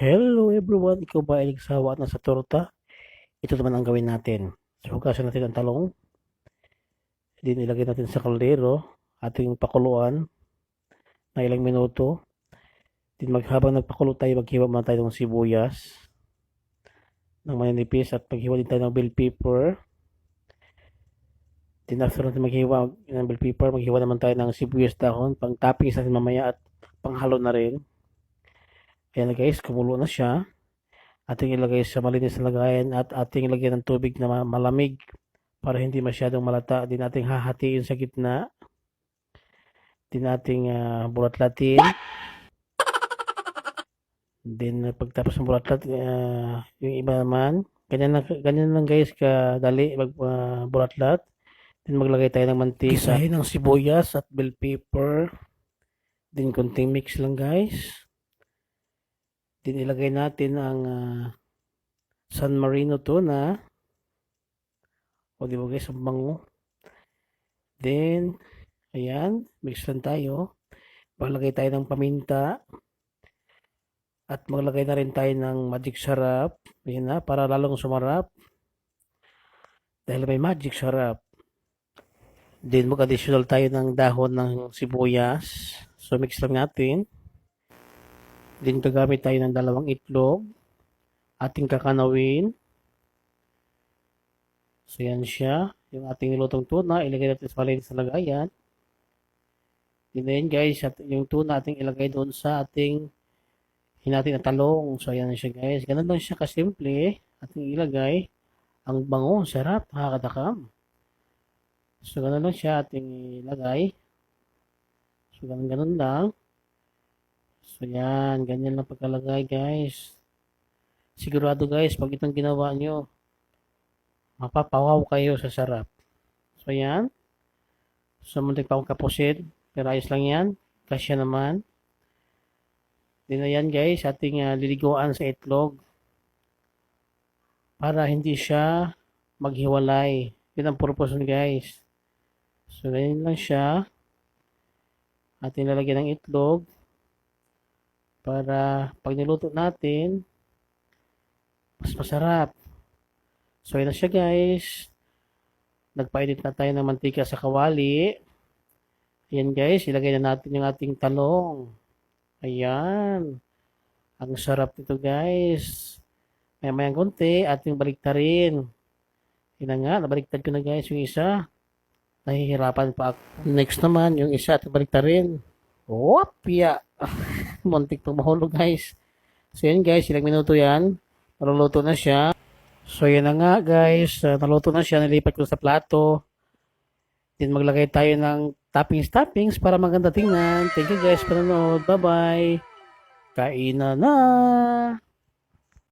Hello everyone, ikaw ba ay nagsawa na sa torta? Ito naman ang gawin natin. So, hugasan natin ang talong. Then ilagay natin sa kaldero, ating pakuluan na ilang minuto. Then maghabang nagpakulo tayo, maghiwa muna tayo ng sibuyas ng maninipis at maghiwa din tayo ng bell pepper. Then after natin maghiwa ng bell pepper, maghiwa naman tayo ng sibuyas dahon, pang toppings natin mamaya at panghalo na rin. Ayan na guys, kumulo na siya. Ating ilagay sa malinis na lagayan at ating ilagay ng tubig na ma- malamig para hindi masyadong malata. Din ating hahatiin sa gitna. Din ating ah, bulat-latin. Then pagtapos ng bulat-lat, ah, yung iba naman, ganyan lang, ganyan lang guys, kadali mag ah, bulat-lat. Then maglagay tayo ng mantika. Isahin ng sibuyas at bell pepper. Then konting mix lang guys. Ilagay natin ang ah, San Marino tuna. O di ba guys, ang bango. Then, ayan, mix lang tayo. Maglagay tayo ng paminta. At maglagay na rin tayo ng magic sarap. Ayan na, para lalong sumarap. Dahil may magic sarap. Then mag-additional tayo ng dahon ng sibuyas. So mix lang natin. Then gagamit tayo ng dalawang itlog. Ating kakanawin. So yan siya. Yung ating nilutong tuna, ilagay natin sa malinis na lagayan. Then then guys, yung tuna ating ilagay doon sa ating hinati na talong. So yan siya guys. Ganun lang siya kasimple. Ating ilagay. Ang bango, sarap, nakakatakam. So ganun lang siya ating ilagay. So ganun ganun lang. So yan, ganyan lang pagkalagay guys. Sigurado guys, pag itong ginawa nyo, mapapawaw kayo sa sarap. So yan. So muntik pa akong kapusin. Pero ayos lang yan. Kasya naman. Din na yan guys, ating uh, liliguan sa itlog. Para hindi siya maghiwalay. Yun ang purpose nun guys. So ganyan lang siya. Ating lalagyan ng itlog para pag niluto natin mas masarap. So yun na siya guys. Nagpainit na tayo ng mantika sa kawali. Ayan guys. Ilagay na natin yung ating talong. Ayan. Ang sarap nito guys. Maya mayang konti ating baliktarin. Yun nga nabaliktad ko na guys yung isa. Nahihirapan pa ako. Next naman yung isa ating baliktarin. Wapya! Muntik pang mahulog guys. So yan guys, ilang minuto yan. Naluluto na siya. So yan na nga guys, uh, naluto na siya. Nilipat ko sa plato. Then maglagay tayo ng toppings-toppings para maganda tingnan. Thank you guys, panonood. Bye-bye. Kainan na!